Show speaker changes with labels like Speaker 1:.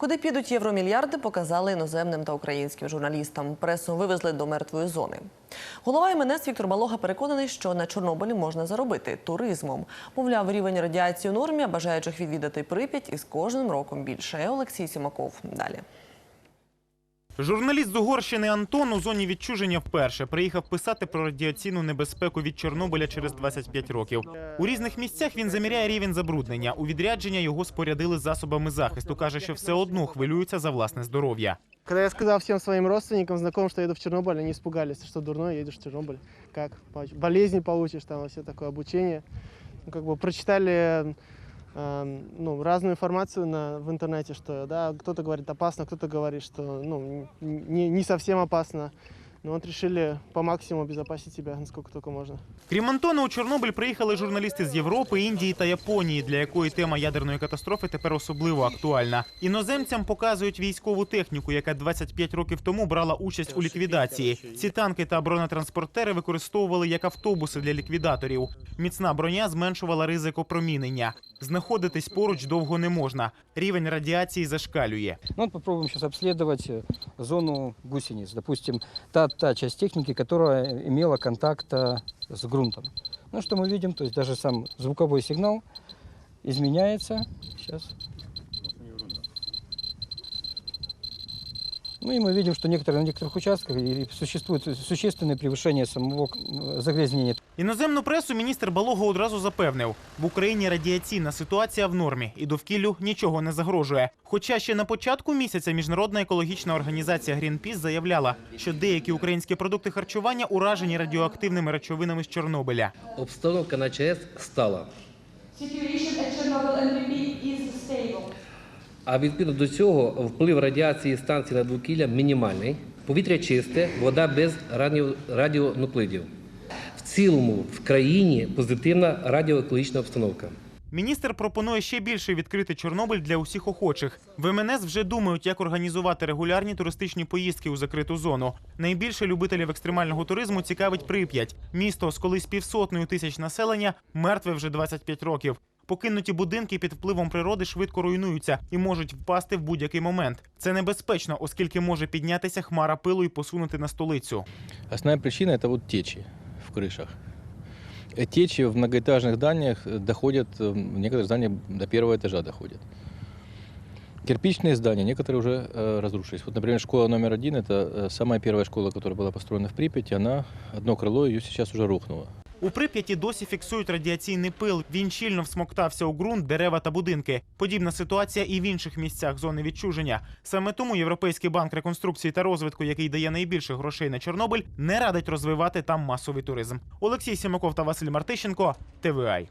Speaker 1: Куди підуть євромільярди, показали іноземним та українським журналістам. Пресу вивезли до мертвої зони. Голова МНС Віктор Балога переконаний, що на Чорнобилі можна заробити туризмом. Мовляв, рівень радіації у нормі, а бажаючих відвідати Прип'ять із кожним роком більше. Олексій Сімаков далі.
Speaker 2: Журналіст з Угорщини Антон у зоні відчуження вперше приїхав писати про радіаційну небезпеку від Чорнобиля через 25 років. У різних місцях він заміряє рівень забруднення. У відрядження його спорядили засобами захисту. каже, що все одно хвилюється за власне здоров'я.
Speaker 3: Когда я сказал всем своим родственникам, знакомым, что я еду в Чернобыль, они испугались, что дурной, едешь в Чернобыль. Как? Поч- Болезни получишь, там все такое обучение. Ну, как бы прочитали ну, разную информацию на, в интернете, что да, кто-то говорит опасно, кто-то говорит, что ну, не, не совсем опасно. Но вот решили по максимуму обезопасить себя, насколько только можно.
Speaker 2: Крім Антона, у Чорнобиль приїхали журналісти з Європи, Індії та Японії, для якої тема ядерної катастрофи тепер особливо актуальна. Іноземцям показують військову техніку, яка 25 років тому брала участь у ліквідації. Ці танки та бронетранспортери використовували як автобуси для ліквідаторів. Міцна броня зменшувала ризик опромінення. Знаходитись поруч довго не можна. Рівень радіації зашкалює.
Speaker 4: Ну, вот попробуем сейчас обследовать э, зону гусениц. Допустим, та, та часть техники, которая имела контакт э, с грунтом. Ну, что мы видим, то есть даже сам звуковой сигнал изменяется. Сейчас. Ну и мы видим, что некоторые, на некоторых участках и существует существенное превышение самого э, загрязнения.
Speaker 2: Іноземну пресу міністр Балого одразу запевнив: в Україні радіаційна ситуація в нормі і довкіллю нічого не загрожує. Хоча ще на початку місяця міжнародна екологічна організація Greenpeace заявляла, що деякі українські продукти харчування уражені радіоактивними речовинами з Чорнобиля.
Speaker 5: Обстановка на ЧАЕС стала.
Speaker 6: Situation at Chernobyl NPP is stable.
Speaker 5: а відповідно до цього вплив радіації станції на довкілля мінімальний. Повітря чисте, вода без радіо, радіонуклидів. В цілому в країні позитивна радіоекологічна обстановка.
Speaker 2: Міністр пропонує ще більше відкрити Чорнобиль для усіх охочих. В МНС вже думають, як організувати регулярні туристичні поїздки у закриту зону. Найбільше любителів екстремального туризму цікавить Прип'ять. Місто з колись півсотнею тисяч населення мертве вже 25 років. Покинуті будинки під впливом природи швидко руйнуються і можуть впасти в будь-який момент. Це небезпечно, оскільки може піднятися хмара пилу і посунути на столицю.
Speaker 7: Основная причина это вот течи в крышах. Э, Течи в многоэтажных зданиях э, доходят, э, в некоторых зданиях до первого этажа доходят. Кирпичные здания, некоторые уже э, разрушились. Вот, например, школа номер один, это э, самая первая школа, которая была построена в Припяти, она, одно крыло ее сейчас уже рухнуло.
Speaker 2: У Прип'яті досі фіксують радіаційний пил. Він щільно всмоктався у ґрунт, дерева та будинки. Подібна ситуація і в інших місцях зони відчуження. Саме тому Європейський банк реконструкції та розвитку, який дає найбільше грошей на Чорнобиль, не радить розвивати там масовий туризм. Олексій Сімаков та Василь Мартищенко. ТВАЙ.